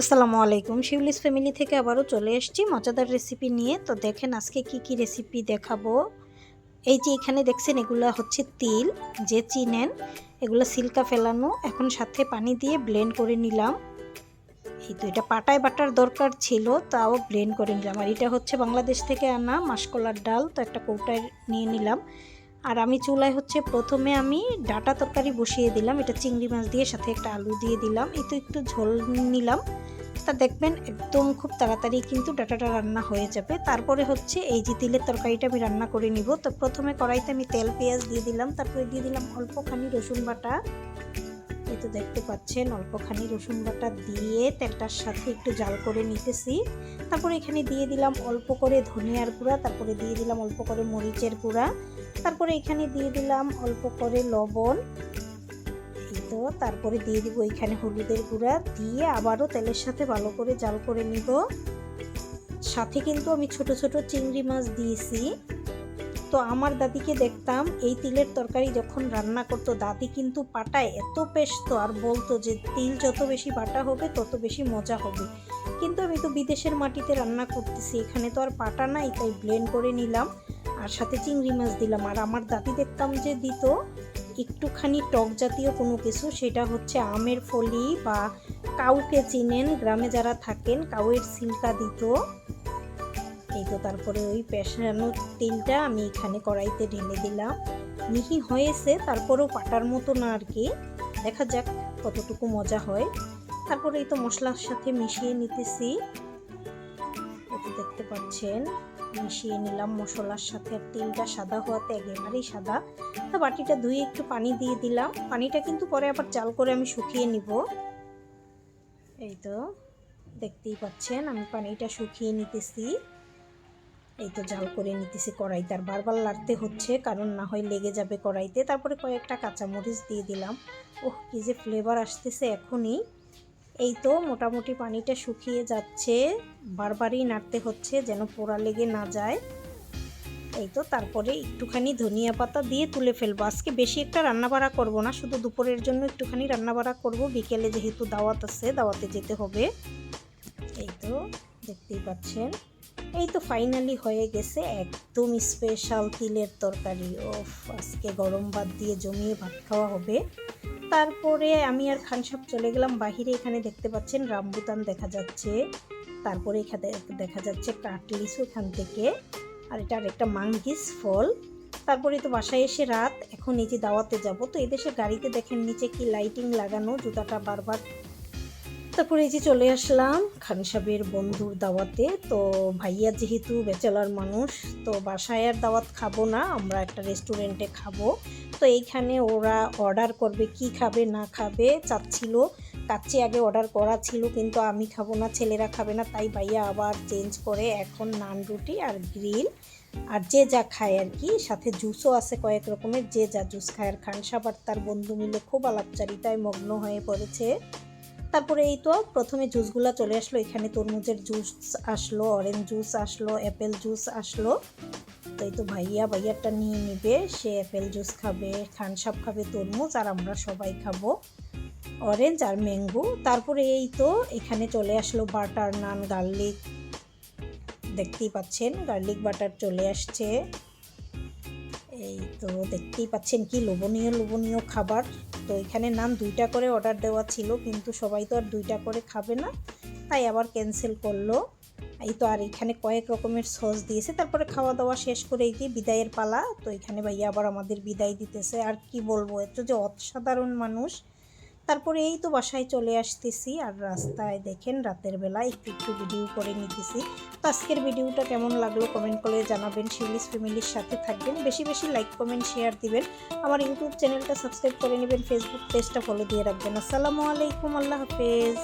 আসসালামু আলাইকুম। শিউলিস ফ্যামিলি থেকে আবারও চলে এসেছি মজাদার রেসিপি নিয়ে। তো দেখেন আজকে কি কি রেসিপি দেখাবো। এই যে এখানে দেখছেন, এগুলো হচ্ছে তিল, যে চিনেন, এগুলো সিল্কা ফেলানো। এখন সাথে পানি দিয়ে ব্লেন্ড করে নিলাম। এই তো এটা পাটায় বাটার দরকার ছিল, তাও ব্লেন্ড করে নিলাম। আর এটা হচ্ছে বাংলাদেশ থেকে আনা মাসকলার ডাল। তো একটা কৌটায় নিয়ে নিলাম। আর আমি চুলায় হচ্ছে প্রথমে আমি ডাটা তরকারি বসিয়ে দিলাম। এটা চিংড়ি মাছ দিয়ে সাথে একটা আলু দিয়ে দিলাম। এই তো একটু ঝোল নিলাম। তা দেখবেন একদম খুব তাড়াতাড়ি কিন্তু ডাটাটা রান্না হয়ে যাবে। তারপরে হচ্ছে এই যে তিলের তরকারিটা আমি রান্না করে নিব। তো প্রথমে কড়াইতে আমি তেল, পেঁয়াজ দিয়ে দিলাম। তারপরে দিয়ে দিলাম অল্পখানি রসুন বাটা। এই তো দেখতে পাচ্ছেন, অল্পখানি রসুন বাটা দিয়ে তেলটার সাথে একটু জাল করে নিতেছি। তারপরে এখানে দিয়ে দিলাম অল্প করে ধনিয়ার গুঁড়া, তারপরে দিয়ে দিলাম অল্প করে মরিচের গুঁড়া, তারপরে এখানে দিয়ে দিলাম অল্প করে লবণ। এই তো, তারপরে দিয়ে দিব এখানে হলুদের গুঁড়া, দিয়ে আবারও তেলের সাথে ভালো করে জাল করে নিব। সাথে কিন্তু আমি ছোট ছোট চিংড়ি মাছ দিয়েছি। তো আমার দাদিকে দেখতাম এই তিলের তরকারি যখন রান্না করতো, দাদি কিন্তু পাটায় এত পেশতো আর বলতো যে তিল যত বেশি বাটা হবে, তত বেশি মজা হবে। কিন্তু আমি তো বিদেশের মাটিতে রান্না করতেছি, এখানে তো আর পাটা নাই, তাই ব্লেন্ড করে নিলাম আর সাথে চিংড়ি মাছ দিলাম। আর আমার দাদি দেখতাম যে দিত একটুখানি টক জাতীয় কোনো কিছু, সেটা হচ্ছে আমের ফলি বা কাউকে চিনেন, গ্রামে যারা থাকেন, কাউয়ের সিল্কা দিত। এই তো তারপরে ওই পেশানো তেলটা আমি এখানে কড়াইতে ঢেলে দিলাম। মিহি হয়েছে, তারপরেও পাটার মতো না আর কি। দেখা যাক কতটুকু মজা হয়। তারপরে এই তো মশলার সাথে মিশিয়ে নিতেছি। দেখতে পাচ্ছেন, মিশিয়ে নিলাম মশলার সাথে। আর তেলটা সাদা হওয়াতে একেবারেই সাদা। তা বাটিটা ধুয়ে একটু পানি দিয়ে দিলাম। পানিটা কিন্তু পরে আবার চাল করে আমি শুকিয়ে নিব। এই তো দেখতেই পাচ্ছেন, আমি পানিটা শুকিয়ে নিতেছি। এই তো জাল করে নিতেছি কড়াইতে। আর বারবার লাড়তে হচ্ছে, কারণ না হয় লেগে যাবে কড়াইতে। তারপরে কয়েকটা কাঁচামরিচ দিয়ে দিলাম। ওহ, কী যে ফ্লেভার আসতেছে এখনই। এই তো মোটামুটি পানিটা শুকিয়ে যাচ্ছে। বারবারই নাড়তে হচ্ছে যেন পোড়া লেগে না যায়। এই তো তারপরে একটুখানি ধনিয়া পাতা দিয়ে তুলে ফেলব। আজকে বেশি একটা রান্নাবাড়া করব না, শুধু দুপুরের জন্য একটুখানি রান্নাবাড়া করব। বিকেলে যেহেতু দাওয়াত আছে, দাওয়াতে যেতে হবে। এই তো দেখতেই পাচ্ছেন। এই তো ফাইনালি হয়ে গেছে, একদম স্পেশাল তিলের তরকারি। ও আজকে গরম ভাত দিয়ে জমিয়ে ভাত খাওয়া হবে। তারপরে আমি আর খানসাপ চলে গেলাম, বাহিরে এখানে দেখতে পাচ্ছেন রামবুতান দেখা যাচ্ছে। তারপরে এখানে দেখা যাচ্ছে কাটলিসও এখান থেকে, আর এটা আরেকটা মাঙ্গিস ফল। তারপরে তো বাসায় এসে রাত, এখন এই যে দাওয়াতে যাব, তো এদেশে গাড়িতে দেখেন নিচে কি লাইটিং লাগানো, জুতাটা বারবার তারপরে এই যে চলে আসলাম খান সাহেবের বন্ধুর দাওয়াতে। তো ভাইয়া যেহেতু ব্যাচেলার মানুষ, তো বাসায় আর দাওয়াত খাব না, আমরা একটা রেস্টুরেন্টে খাব। তো এইখানে ওরা অর্ডার করবে কি খাবে, না খাবে, চাচ্ছিল। কাচ্চি আগে অর্ডার করা ছিল, কিন্তু আমি খাব না, ছেলেরা খাবে না, তাই ভাইয়া আবার চেঞ্জ করে এখন নান রুটি আর গ্রিল আর যে যা খায় আর কি, সাথে জুসও আছে কয়েক রকমের, যে যা জুস খায় আর খান সাহেব আর তার বন্ধু মিলে খুব আলাপচারিতায় মগ্ন হয়ে পড়েছে। তারপরে এই তো প্রথমে জুসগুলো চলে আসলো। এখানে তরমুজের জুস আসলো অরেঞ্জ জুস আসলো অ্যাপেল জুস আসলো। তো এই তো ভাইয়া ভাইয়াটা নিয়ে নিবে, সে অ্যাপেল জুস খাবে, খান সাপ খাবে তরমুজ, আর আমরা সবাই খাব অরেঞ্জ আর ম্যাঙ্গো তারপরে এই তো এখানে চলে আসলো বাটার নান গার্লিক দেখতেই পাচ্ছেন গার্লিক বাটার চলে আসছে। এই তো দেখতেই পাচ্ছেন কি লোভনীয় লোভনীয় খাবার। তো এখানে নাম দুইটা করে অর্ডার দেওয়া ছিল, কিন্তু সবাই তো আর দুইটা করে খাবে না। তাই আবার ক্যান্সেল করল। এই তো আর এখানে কয়েক রকমের সস দিয়েছে। তারপরে খাওয়া দাওয়া শেষ করে এই যে বিদায়ের পালা। তো এখানে ভাইয়া আবার আমাদের বিদায় দিতেছে। আর কি বলব, এত যে অসাধারণ মানুষ। তারপরে এই তো বাসায় চলে আসতেছি আর রাস্তায় দেখেন রাতের বেলা একটু একটু ভিডিও করে নিতেছি। তো আজকের ভিডিওটা কেমন লাগল কমেন্ট করে জানাবেন শিউলিস ফ্যামিলির সাথে থাকবেন। বেশি বেশি লাইক কমেন্ট শেয়ার দিবেন। আমার ইউটিউব চ্যানেলটা সাবস্ক্রাইব করে নেবেন ফেসবুক পেজটা ফলো দিয়ে রাখবেন। আসসালামু আলাইকুম, আল্লাহ হাফেজ।